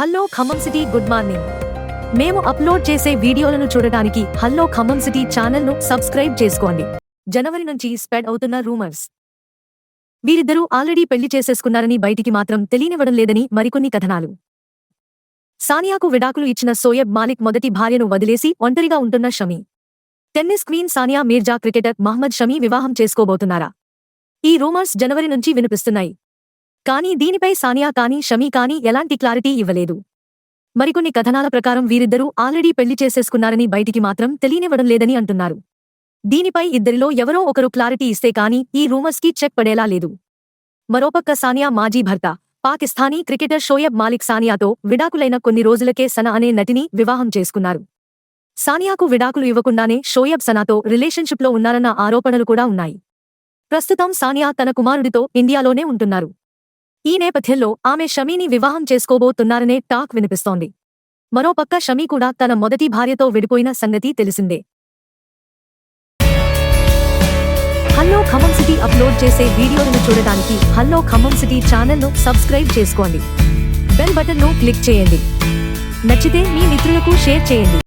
Hello Khammam city good morning. మేము upload చేసే వీడియోలను చూడడానికి హల్లో ఖమ్మం సిటీ ఛానల్ను సబ్స్క్రైబ్ చేసుకోండి. జనవరి నుంచి స్ప్రెడ్ అవుతున్న రూమర్స్. వీరిద్దరూ ఆల్రెడీ పెళ్ళి చేసేసుకున్నారని బయటికి మాత్రం తెలియనివ్వడం లేదని మరికొన్ని కథనాలు. సానియాకు విడాకులు ఇచ్చిన సోయబ్ మాలిక్ మొదటి భార్యను వదిలేసి ఒంటరిగా ఉంటున్న Shami. Tennis queen Sania Mirza cricketer Mohammed Shami వివాహం చేసుకోబోతున్నారా? ఈ రూమర్స్ జనవరి నుంచి వినిపిస్తున్నాయి. కానీ దీనిపై సానియా కానీ షమీ కానీ ఎలాంటి క్లారిటీ ఇవ్వలేదు. మరికొన్ని కథనాల ప్రకారం వీరిద్దరూ ఆల్రెడీ పెళ్ళి చేసేసుకున్నారని బయటికి మాత్రం తెలియనివ్వడం లేదని అంటున్నారు. దీనిపై ఇద్దరిలో ఎవరో ఒకరు క్లారిటీ ఇస్తే కానీ ఈ రూమర్స్కి చెక్ పడేలా లేదు. మరోపక్క సానియా మాజీ భర్త పాకిస్తానీ క్రికెటర్ షోయబ్ మాలిక్ సానియాతో విడాకులైన కొన్ని రోజులకే సన అనే నటిని వివాహం చేసుకున్నారు. సానియాకు విడాకులు ఇవ్వకుండానే షోయబ్ సనాతో రిలేషన్షిప్లో ఉన్నారన్న ఆరోపణలు కూడా ఉన్నాయి. ప్రస్తుతం సానియా తన కుమారుడితో ఇండియాలోనే ఉంటున్నారు. ఈ నేపథ్యంలో ఆమె షమీని వివాహం చేసుకోబోతున్నారనే టాక్ వినిపిస్తోంది. మరోపక్క షమీ కూడా తన మొదటి భార్యతో విడిపోయిన సంగతి తెలిసిందే. హల్లో ఖమ్మం సిటీ అప్లోడ్ చేసే వీడియోలను చూడటానికి హల్లో ఖమ్మం సిటీ ఛానల్ను సబ్స్క్రైబ్ చేసుకోండి. బెల్ బటన్ను క్లిక్ చేయండి. నచ్చితే మీ మిత్రులకు షేర్ చేయండి.